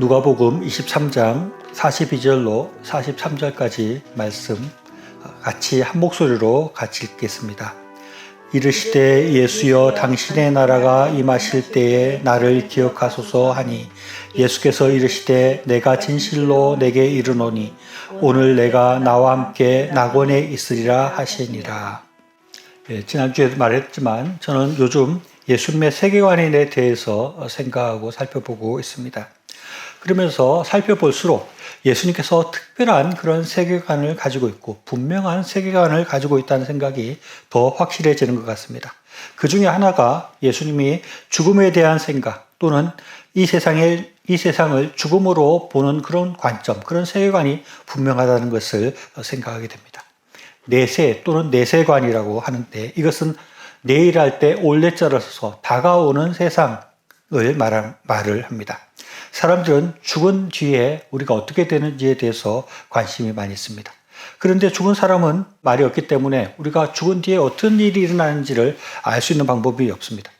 누가복음 23장 42절로 43절까지 말씀 같이 한 목소리로 같이 읽겠습니다. 이르시되 예수여 당신의 나라가 임하실 때에 나를 기억하소서 하니 예수께서 이르시되 내가 진실로 내게 이르노니 오늘 내가 나와 함께 낙원에 있으리라 하시니라. 예, 지난주에도 말했지만 저는 요즘 예수님의 세계관에 대해서 생각하고 살펴보고 있습니다. 그러면서 살펴볼수록 예수님께서 특별한 그런 세계관을 가지고 있고 분명한 세계관을 가지고 있다는 생각이 더 확실해지는 것 같습니다. 그 중에 하나가 예수님이 죽음에 대한 생각 또는 이 세상에 이 세상을 죽음으로 보는 그런 관점, 그런 세계관이 분명하다는 것을 생각하게 됩니다. 내세 또는 내세관이라고 하는데 이것은 내일 할 때 올레자를 써서 다가오는 세상 을 말한, 말을 합니다. 사람들은 죽은 뒤에 우리가 어떻게 되는지에 대해서 관심이 많이 있습니다. 그런데 죽은 사람은 말이 없기 때문에 우리가 죽은 뒤에 어떤 일이 일어나는지를 알 수 있는 방법이 없습니다.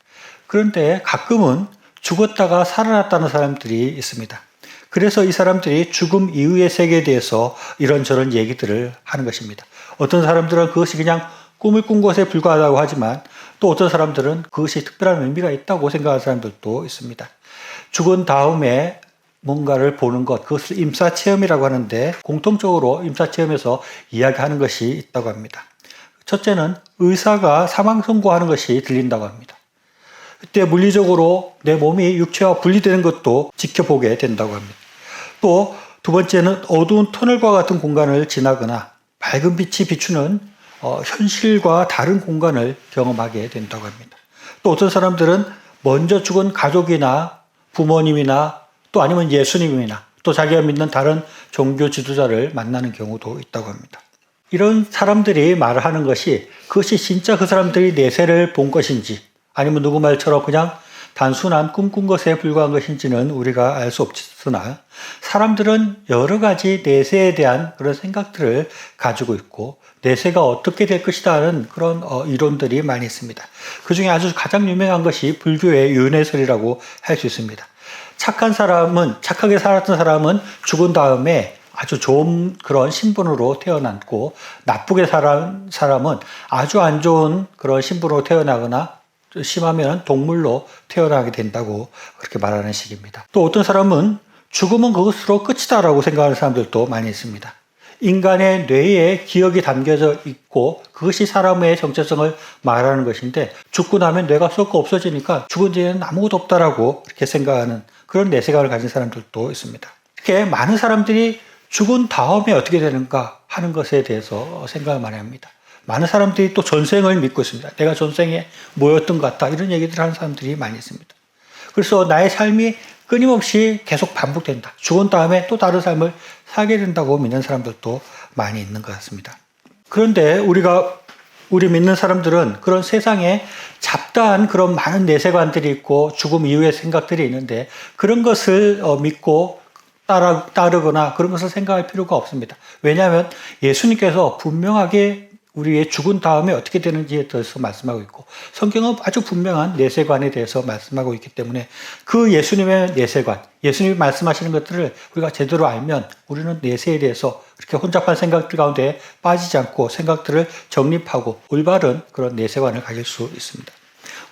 그런데 가끔은 죽었다가 살아났다는 사람들이 있습니다. 그래서 이 사람들이 죽음 이후의 세계에 대해서 이런저런 얘기들을 하는 것입니다. 어떤 사람들은 그것이 그냥 꿈을 꾼 것에 불과하다고 하지만 또 어떤 사람들은 그것이 특별한 의미가 있다고 생각하는 사람들도 있습니다. 죽은 다음에 뭔가를 보는 것, 그것을 임사체험이라고 하는데 공통적으로 임사체험에서 이야기하는 것이 있다고 합니다. 첫째는 의사가 사망 선고하는 것이 들린다고 합니다. 그때 물리적으로 내 몸이 육체와 분리되는 것도 지켜보게 된다고 합니다. 또 두 번째는 어두운 터널과 같은 공간을 지나거나 밝은 빛이 비추는 어, 현실과 다른 공간을 경험하게 된다고 합니다. 또 어떤 사람들은 먼저 죽은 가족이나 부모님이나 또 아니면 예수님이나 또 자기가 믿는 다른 종교 지도자를 만나는 경우도 있다고 합니다. 이런 사람들이 말을 하는 것이 그것이 진짜 그 사람들이 내세를 본 것인지 아니면 누구 말처럼 그냥 단순한 꿈꾼 것에 불과한 것인지는 우리가 알 수 없으나 사람들은 여러 가지 내세에 대한 그런 생각들을 가지고 있고 내세가 어떻게 될 것이다 하는 그런 어, 이론들이 많이 있습니다. 그 중에 아주 가장 유명한 것이 불교의 윤회설이라고 할 수 있습니다. 착한 사람은, 착하게 살았던 사람은 죽은 다음에 아주 좋은 그런 신분으로 태어났고, 나쁘게 살은 사람은 아주 안 좋은 그런 신분으로 태어나거나, 심하면 동물로 태어나게 된다고 그렇게 말하는 식입니다. 또 어떤 사람은 죽음은 그것으로 끝이다라고 생각하는 사람들도 많이 있습니다. 인간의 뇌에 기억이 담겨져 있고 그것이 사람의 정체성을 말하는 것인데 죽고 나면 뇌가 썩고 없어지니까 죽은 뒤에는 아무것도 없다라고 이렇게 생각하는 그런 내세관을 가진 사람들도 있습니다. 이렇게 많은 사람들이 죽은 다음에 어떻게 되는가 하는 것에 대해서 생각을 많이 합니다. 많은 사람들이 또 전생을 믿고 있습니다. 내가 전생에 뭐였던 것 같다 이런 얘기들 하는 사람들이 많이 있습니다. 그래서 나의 삶이 끊임없이 계속 반복된다. 죽은 다음에 또 다른 삶을 살게 된다고 믿는 사람들도 많이 있는 것 같습니다. 그런데 우리가 우리 믿는 사람들은 그런 세상에 잡다한 그런 많은 내세관들이 있고 죽음 이후의 생각들이 있는데 그런 것을 어, 믿고 따르거나 그런 것을 생각할 필요가 없습니다. 왜냐하면 예수님께서 분명하게 우리의 죽은 다음에 어떻게 되는지에 대해서 말씀하고 있고 성경은 아주 분명한 내세관에 대해서 말씀하고 있기 때문에 그 예수님의 내세관, 예수님이 말씀하시는 것들을 우리가 제대로 알면 우리는 내세에 대해서 이렇게 혼잡한 생각들 가운데 빠지지 않고 생각들을 정립하고 올바른 그런 내세관을 가질 수 있습니다.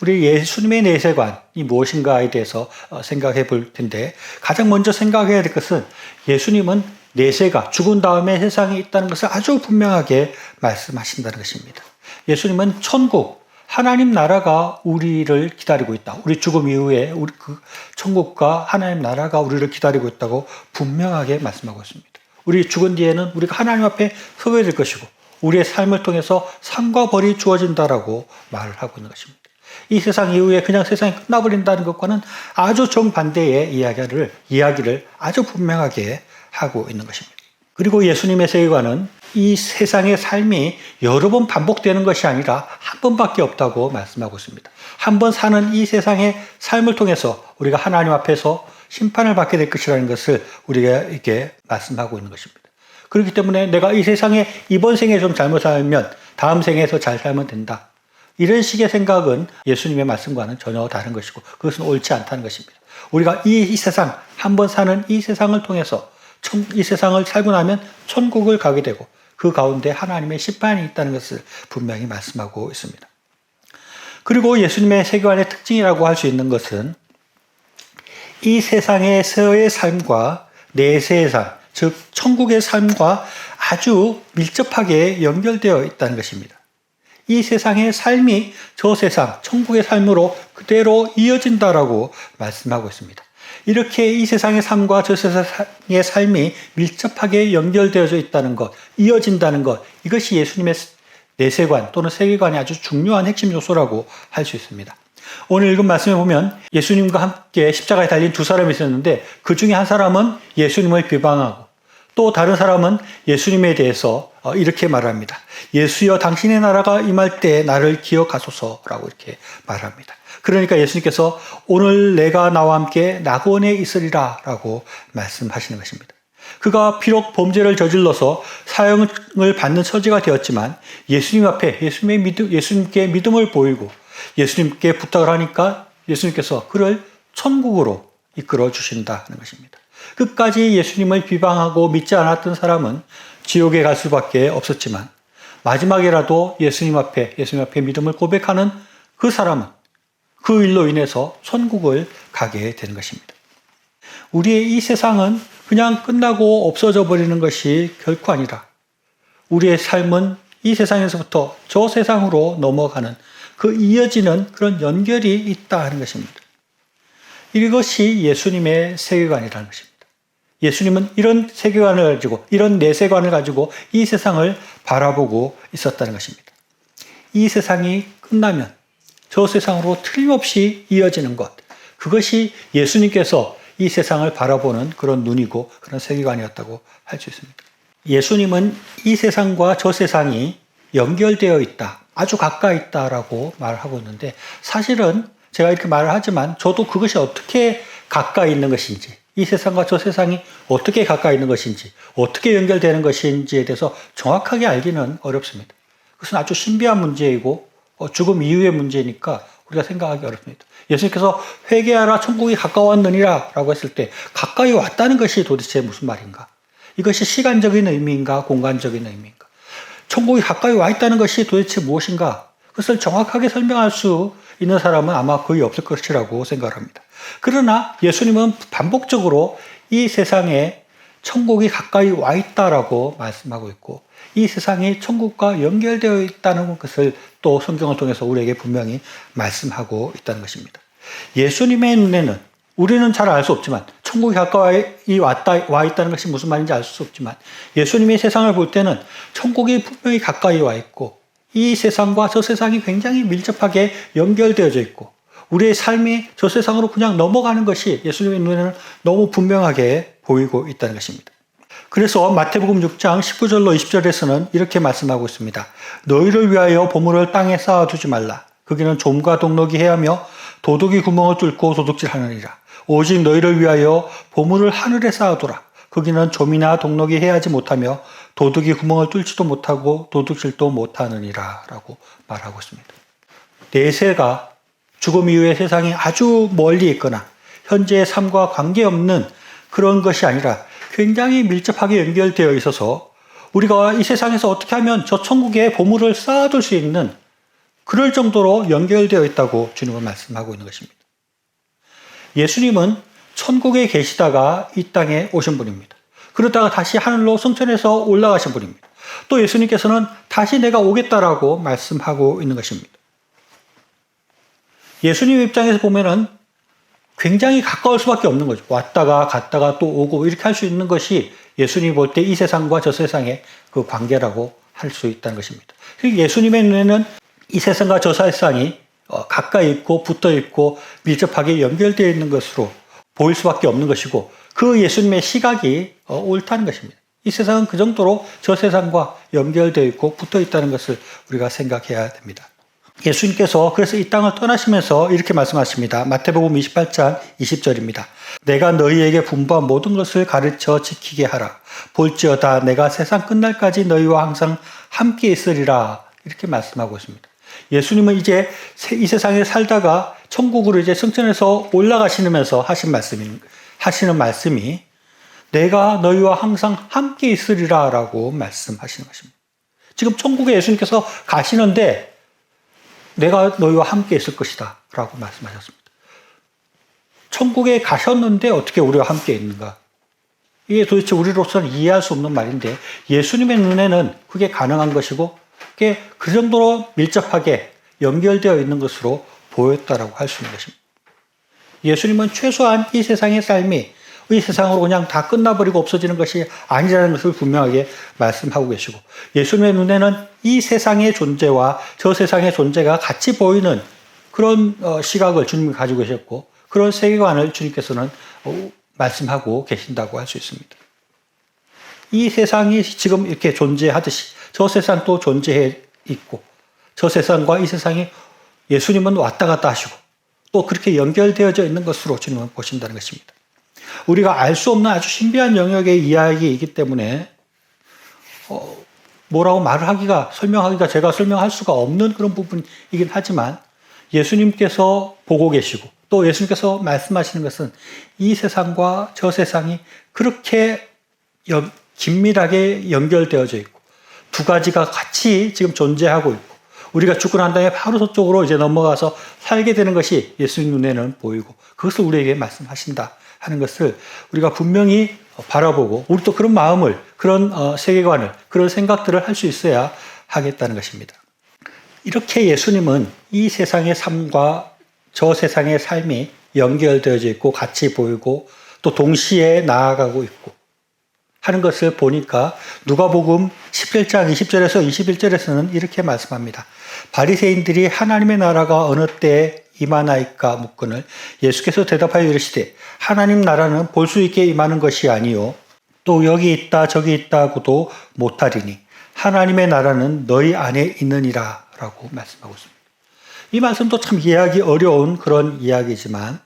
우리 예수님의 내세관이 무엇인가에 대해서 어, 생각해 볼 텐데 가장 먼저 생각해야 될 것은 예수님은 내세가 죽은 다음에 세상에 있다는 것을 아주 분명하게 말씀하신다는 것입니다. 예수님은 천국, 하나님 나라가 우리를 기다리고 있다. 우리 죽음 이후에 우리 그 천국과 하나님 나라가 우리를 기다리고 있다고 분명하게 말씀하고 있습니다. 우리 죽은 뒤에는 우리가 하나님 앞에 서게 될 것이고 우리의 삶을 통해서 상과 벌이 주어진다라고 말을 하고 있는 것입니다. 이 세상 이후에 그냥 세상이 끝나버린다는 것과는 아주 정반대의 이야기를, 이야기를 아주 분명하게 하고 있는 것입니다. 그리고 예수님의 세계관은 이 세상의 삶이 여러 번 반복되는 것이 아니라 한 번밖에 없다고 말씀하고 있습니다. 한 번 사는 이 세상의 삶을 통해서 우리가 하나님 앞에서 심판을 받게 될 것이라는 것을 우리가 이렇게 말씀하고 있는 것입니다. 그렇기 때문에 내가 이 세상에 이번 생에 좀 잘못 살면 다음 생에서 잘 살면 된다. 이런 식의 생각은 예수님의 말씀과는 전혀 다른 것이고 그것은 옳지 않다는 것입니다. 우리가 이, 이 세상, 한 번 사는 이 세상을 통해서 천, 이 세상을 살고 나면 천국을 가게 되고 그 가운데 하나님의 심판이 있다는 것을 분명히 말씀하고 있습니다. 그리고 예수님의 세계관의 특징이라고 할 수 있는 것은 이 세상에서의 삶과 내세의 삶, 즉 천국의 삶과 아주 밀접하게 연결되어 있다는 것입니다. 이 세상의 삶이 저 세상, 천국의 삶으로 그대로 이어진다라고 말씀하고 있습니다. 이렇게 이 세상의 삶과 저 세상의 삶이 밀접하게 연결되어져 있다는 것, 이어진다는 것, 이것이 예수님의 내세관 또는 세계관의 아주 중요한 핵심 요소라고 할 수 있습니다. 오늘 읽은 말씀에 보면 예수님과 함께 십자가에 달린 두 사람이 있었는데 그 중에 한 사람은 예수님을 비방하고 또 다른 사람은 예수님에 대해서 어, 이렇게 말합니다. 예수여 당신의 나라가 임할 때 나를 기억하소서라고 이렇게 말합니다. 그러니까 예수님께서 오늘 내가 나와 함께 낙원에 있으리라 라고 말씀하시는 것입니다. 그가 비록 범죄를 저질러서 사형을 받는 처지가 되었지만 예수님 앞에 예수님의 믿음, 예수님께 믿음을 보이고 예수님께 부탁을 하니까 예수님께서 그를 천국으로 이끌어 주신다는 것입니다. 끝까지 예수님을 비방하고 믿지 않았던 사람은 지옥에 갈 수밖에 없었지만 마지막에라도 예수님 앞에 예수님 앞에 믿음을 고백하는 그 사람은 그 일로 인해서 천국을 가게 되는 것입니다. 우리의 이 세상은 그냥 끝나고 없어져 버리는 것이 결코 아니라 우리의 삶은 이 세상에서부터 저 세상으로 넘어가는 그 이어지는 그런 연결이 있다 하는 것입니다. 이것이 예수님의 세계관이라는 것입니다. 예수님은 이런 세계관을 가지고 이런 내세관을 가지고 이 세상을 바라보고 있었다는 것입니다. 이 세상이 끝나면 저 세상으로 틀림없이 이어지는 것. 그것이 예수님께서 이 세상을 바라보는 그런 눈이고 그런 세계관이었다고 할 수 있습니다. 예수님은 이 세상과 저 세상이 연결되어 있다. 아주 가까이 있다라고 말하고 있는데 사실은 제가 이렇게 말을 하지만 저도 그것이 어떻게 가까이 있는 것인지 이 세상과 저 세상이 어떻게 가까이 있는 것인지 어떻게 연결되는 것인지에 대해서 정확하게 알기는 어렵습니다. 그것은 아주 신비한 문제이고 어, 죽음 이후의 문제니까 우리가 생각하기 어렵습니다. 예수님께서 회개하라 천국이 가까웠느니라 라고 했을 때 가까이 왔다는 것이 도대체 무슨 말인가? 이것이 시간적인 의미인가 공간적인 의미인가? 천국이 가까이 와 있다는 것이 도대체 무엇인가? 그것을 정확하게 설명할 수 있는 사람은 아마 거의 없을 것이라고 생각합니다. 그러나 예수님은 반복적으로 이 세상에 천국이 가까이 와 있다라고 말씀하고 있고 이 세상이 천국과 연결되어 있다는 것을 또 성경을 통해서 우리에게 분명히 말씀하고 있다는 것입니다. 예수님의 눈에는 우리는 잘 알 수 없지만 천국이 가까이 왔다 와 있다는 것이 무슨 말인지 알 수 없지만 예수님의 세상을 볼 때는 천국이 분명히 가까이 와 있고 이 세상과 저 세상이 굉장히 밀접하게 연결되어져 있고 우리의 삶이 저 세상으로 그냥 넘어가는 것이 예수님의 눈에는 너무 분명하게 보이고 있다는 것입니다. 그래서 마태복음 6장 19절로 20절에서는 이렇게 말씀하고 있습니다. 너희를 위하여 보물을 땅에 쌓아두지 말라. 거기는 좀과 동록이 해하며 도둑이 구멍을 뚫고 도둑질하느니라. 오직 너희를 위하여 보물을 하늘에 쌓아두라. 거기는 좀이나 동록이 해하지 못하며 도둑이 구멍을 뚫지도 못하고 도둑질도 못하느니라. 라고 말하고 있습니다. 내세가 죽음 이후의 세상이 아주 멀리 있거나 현재의 삶과 관계없는 그런 것이 아니라 굉장히 밀접하게 연결되어 있어서 우리가 이 세상에서 어떻게 하면 저 천국에 보물을 쌓아둘 수 있는 그럴 정도로 연결되어 있다고 주님은 말씀하고 있는 것입니다. 예수님은 천국에 계시다가 이 땅에 오신 분입니다. 그러다가 다시 하늘로 승천해서 올라가신 분입니다. 또 예수님께서는 다시 내가 오겠다라고 말씀하고 있는 것입니다. 예수님 입장에서 보면은 굉장히 가까울 수밖에 없는 거죠. 왔다가 갔다가 또 오고 이렇게 할 수 있는 것이 예수님 볼때 이 세상과 저 세상의 그 관계라고 할 수 있다는 것입니다. 예수님의 눈에는 이 세상과 저 세상이 어, 가까이 있고 붙어 있고 밀접하게 연결되어 있는 것으로 보일 수밖에 없는 것이고 그 예수님의 시각이 어, 옳다는 것입니다. 이 세상은 그 정도로 저 세상과 연결되어 있고 붙어 있다는 것을 우리가 생각해야 됩니다. 예수님께서 그래서 이 땅을 떠나시면서 이렇게 말씀하십니다. 마태복음 28장 20절입니다. 내가 너희에게 분부한 모든 것을 가르쳐 지키게 하라. 볼지어다 내가 세상 끝날까지 너희와 항상 함께 있으리라. 이렇게 말씀하고 있습니다. 예수님은 이제 세- 이 세상에 살다가 천국으로 이제 승천해서 올라가시면서 하신 말씀이 하시는 말씀이 내가 너희와 항상 함께 있으리라라고 말씀하시는 것입니다. 지금 천국에 예수님께서 가시는데 내가 너희와 함께 있을 것이다 라고 말씀하셨습니다. 천국에 가셨는데 어떻게 우리와 함께 있는가? 이게 도대체 우리로서는 이해할 수 없는 말인데 예수님의 눈에는 그게 가능한 것이고 그게 그 정도로 밀접하게 연결되어 있는 것으로 보였다라고 할 수 있는 것입니다. 예수님은 최소한 이 세상의 삶이 이 세상으로 그냥 다 끝나버리고 없어지는 것이 아니라는 것을 분명하게 말씀하고 계시고 예수님의 눈에는 이 세상의 존재와 저 세상의 존재가 같이 보이는 그런 어, 시각을 주님이 가지고 계셨고 그런 세계관을 주님께서는 어, 말씀하고 계신다고 할 수 있습니다. 이 세상이 지금 이렇게 존재하듯이 저 세상도 존재해 있고 저 세상과 이 세상이 예수님은 왔다 갔다 하시고 또 그렇게 연결되어져 있는 것으로 주님은 보신다는 것입니다. 우리가 알 수 없는 아주 신비한 영역의 이야기이기 때문에 어, 뭐라고 말을 하기가 설명하기가 제가 설명할 수가 없는 그런 부분이긴 하지만 예수님께서 보고 계시고 또 예수님께서 말씀하시는 것은 이 세상과 저 세상이 그렇게 연- 긴밀하게 연결되어져 있고 두 가지가 같이 지금 존재하고 있고 우리가 죽고 난 다음에 바로 저쪽으로 이제 넘어가서 살게 되는 것이 예수님 눈에는 보이고 그것을 우리에게 말씀하신다 하는 것을 우리가 분명히 바라보고 우리도 그런 마음을 그런 어, 세계관을 그런 생각들을 할 수 있어야 하겠다는 것입니다. 이렇게 예수님은 이 세상의 삶과 저 세상의 삶이 연결되어져 있고 같이 보이고 또 동시에 나아가고 있고 하는 것을 보니까 누가복음 17장 20절에서 21절에서는 이렇게 말씀합니다. 바리새인들이 하나님의 나라가 어느 때에 임하나이까 묻거늘 예수께서 대답하여 이르시되 하나님 나라는 볼 수 있게 임하는 것이 아니요 또 여기 있다 저기 있다고도 못하리니 하나님의 나라는 너희 안에 있느니라라고 말씀하고 있습니다. 이 말씀도 참 이해하기 어려운 그런 이야기지만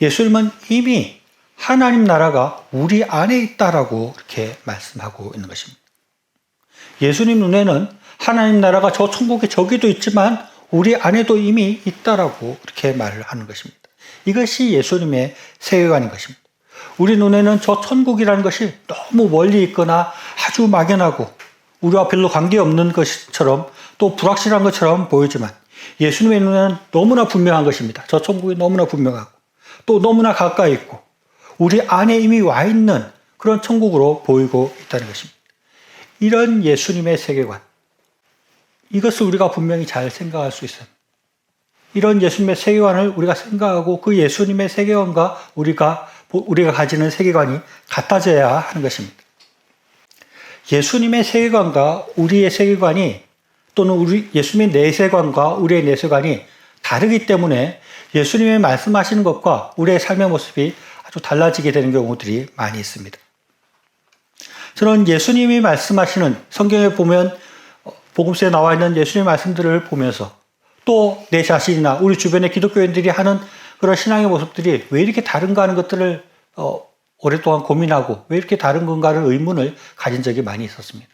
예수님은 이미 하나님 나라가 우리 안에 있다라고 이렇게 말씀하고 있는 것입니다. 예수님 눈에는 하나님 나라가 저 천국에 저기도 있지만 우리 안에도 이미 있다라고 이렇게 말을 하는 것입니다. 이것이 예수님의 세계관인 것입니다. 우리 눈에는 저 천국이라는 것이 너무 멀리 있거나 아주 막연하고 우리와 별로 관계없는 것처럼 또 불확실한 것처럼 보이지만 예수님의 눈에는 너무나 분명한 것입니다. 저 천국이 너무나 분명하고 또 너무나 가까이 있고 우리 안에 이미 와 있는 그런 천국으로 보이고 있다는 것입니다. 이런 예수님의 세계관. 이것을 우리가 분명히 잘 생각할 수 있어요. 이런 예수님의 세계관을 우리가 생각하고 그 예수님의 세계관과 우리가 우리가 가지는 세계관이 같아져야 하는 것입니다. 예수님의 세계관과 우리의 세계관이 또는 우리 예수님의 내세관과 우리의 내세관이 다르기 때문에 예수님의 말씀하시는 것과 우리의 삶의 모습이 아주 달라지게 되는 경우들이 많이 있습니다. 저는 예수님이 말씀하시는 성경에 보면 어, 복음서에 나와 있는 예수님의 말씀들을 보면서 또 내 자신이나 우리 주변의 기독교인들이 하는 그런 신앙의 모습들이 왜 이렇게 다른가 하는 것들을 어, 오랫동안 고민하고 왜 이렇게 다른 건가를 의문을 가진 적이 많이 있었습니다.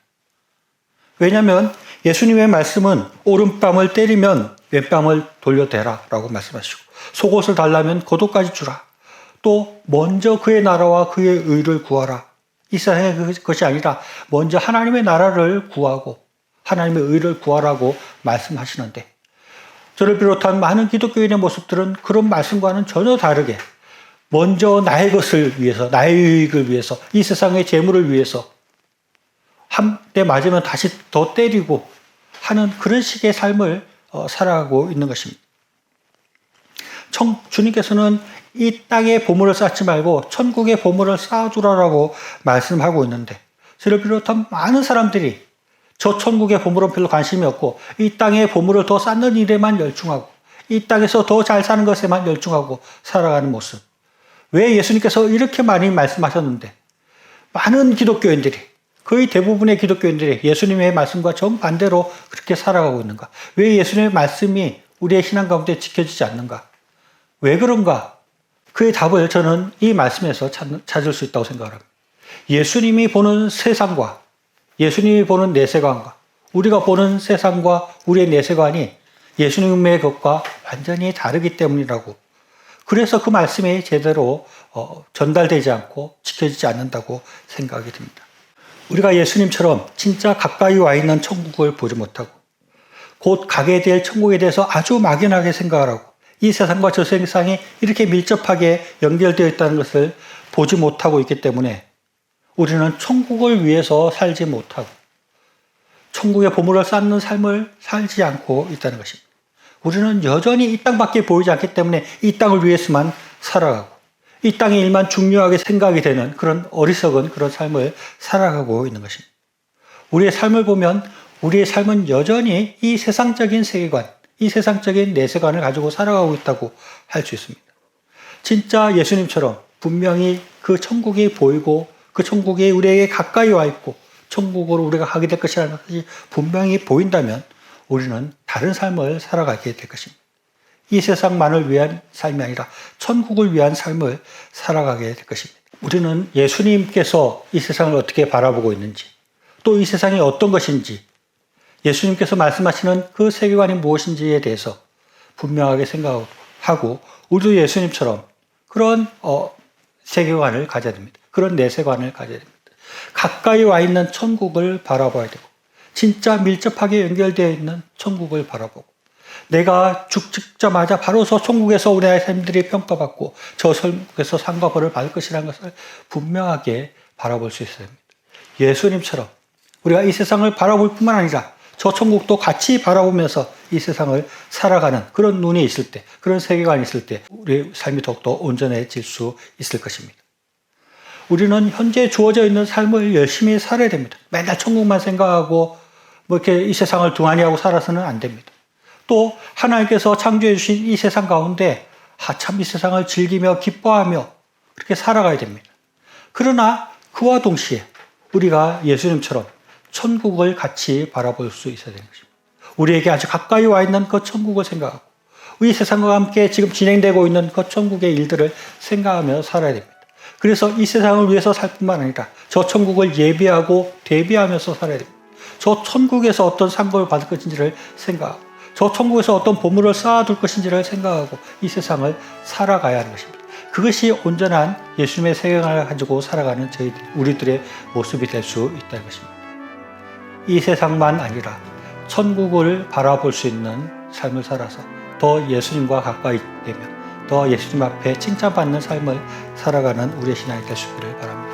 왜냐하면 예수님의 말씀은 오른뺨을 때리면 왼뺨을 돌려대라 라고 말씀하시고 속옷을 달라면 겉옷까지 주라. 또 먼저 그의 나라와 그의 의를 구하라. 이 세상의 것이 아니라 먼저 하나님의 나라를 구하고 하나님의 의를 구하라고 말씀하시는데 저를 비롯한 많은 기독교인의 모습들은 그런 말씀과는 전혀 다르게 먼저 나의 것을 위해서 나의 유익을 위해서 이 세상의 재물을 위해서 한 대 맞으면 다시 더 때리고 하는 그런 식의 삶을 어, 살아가고 있는 것입니다. 청, 주님께서는 이 땅에 보물을 쌓지 말고 천국의 보물을 쌓아주라라고 말씀하고 있는데 저를 비롯한 많은 사람들이 저 천국의 보물은 별로 관심이 없고 이 땅의 보물을 더 쌓는 일에만 열중하고 이 땅에서 더 잘 사는 것에만 열중하고 살아가는 모습. 왜 예수님께서 이렇게 많이 말씀하셨는데 많은 기독교인들이 거의 대부분의 기독교인들이 예수님의 말씀과 정반대로 그렇게 살아가고 있는가? 왜 예수님의 말씀이 우리의 신앙 가운데 지켜지지 않는가? 왜 그런가? 그의 답을 저는 이 말씀에서 찾을 수 있다고 생각합니다. 예수님이 보는 세상과 예수님이 보는 내세관과 우리가 보는 세상과 우리의 내세관이 예수님의 것과 완전히 다르기 때문이라고. 그래서 그 말씀이 제대로 어, 전달되지 않고 지켜지지 않는다고 생각이 듭니다. 우리가 예수님처럼 진짜 가까이 와 있는 천국을 보지 못하고 곧 가게 될 천국에 대해서 아주 막연하게 생각을 하고 이 세상과 저 세상이 이렇게 밀접하게 연결되어 있다는 것을 보지 못하고 있기 때문에 우리는 천국을 위해서 살지 못하고 천국의 보물을 쌓는 삶을 살지 않고 있다는 것입니다. 우리는 여전히 이 땅밖에 보이지 않기 때문에 이 땅을 위해서만 살아가고 이 땅의 일만 중요하게 생각이 되는 그런 어리석은 그런 삶을 살아가고 있는 것입니다. 우리의 삶을 보면 우리의 삶은 여전히 이 세상적인 세계관, 이 세상적인 내세관을 가지고 살아가고 있다고 할 수 있습니다. 진짜 예수님처럼 분명히 그 천국이 보이고 그 천국이 우리에게 가까이 와 있고 천국으로 우리가 가게 될 것이라는 것이 분명히 보인다면 우리는 다른 삶을 살아가게 될 것입니다. 이 세상만을 위한 삶이 아니라 천국을 위한 삶을 살아가게 될 것입니다. 우리는 예수님께서 이 세상을 어떻게 바라보고 있는지, 또 이 세상이 어떤 것인지, 예수님께서 말씀하시는 그 세계관이 무엇인지에 대해서 분명하게 생각하고, 우리도 예수님처럼 그런 어, 세계관을 가져야 됩니다. 그런 내세관을 가져야 됩니다. 가까이 와 있는 천국을 바라봐야 되고, 진짜 밀접하게 연결되어 있는 천국을 바라보고, 내가 죽자마자 바로 저 천국에서 우리 아이 삶들이 평가받고 저 천국에서 상과 벌을 받을 것이라는 것을 분명하게 바라볼 수 있어야 합니다. 예수님처럼 우리가 이 세상을 바라볼 뿐만 아니라 저 천국도 같이 바라보면서 이 세상을 살아가는 그런 눈이 있을 때, 그런 세계관이 있을 때 우리의 삶이 더욱더 온전해질 수 있을 것입니다. 우리는 현재 주어져 있는 삶을 열심히 살아야 됩니다. 맨날 천국만 생각하고 뭐 이렇게 이 세상을 둥하니 하고 살아서는 안 됩니다. 또 하나님께서 창조해 주신 이 세상 가운데 하참 이 세상을 즐기며 기뻐하며 그렇게 살아가야 됩니다. 그러나 그와 동시에 우리가 예수님처럼 천국을 같이 바라볼 수 있어야 되는 것입니다. 우리에게 아주 가까이 와 있는 그 천국을 생각하고 이 세상과 함께 지금 진행되고 있는 그 천국의 일들을 생각하며 살아야 됩니다. 그래서 이 세상을 위해서 살 뿐만 아니라 저 천국을 예비하고 대비하면서 살아야 됩니다. 저 천국에서 어떤 상급을 받을 것인지를 생각하고 저 천국에서 어떤 보물을 쌓아둘 것인지를 생각하고 이 세상을 살아가야 하는 것입니다. 그것이 온전한 예수님의 세계관을 가지고 살아가는 저희 우리들의 모습이 될 수 있다는 것입니다. 이 세상만 아니라 천국을 바라볼 수 있는 삶을 살아서 더 예수님과 가까이 되면 더 예수님 앞에 칭찬받는 삶을 살아가는 우리의 신앙이 있기를 바랍니다.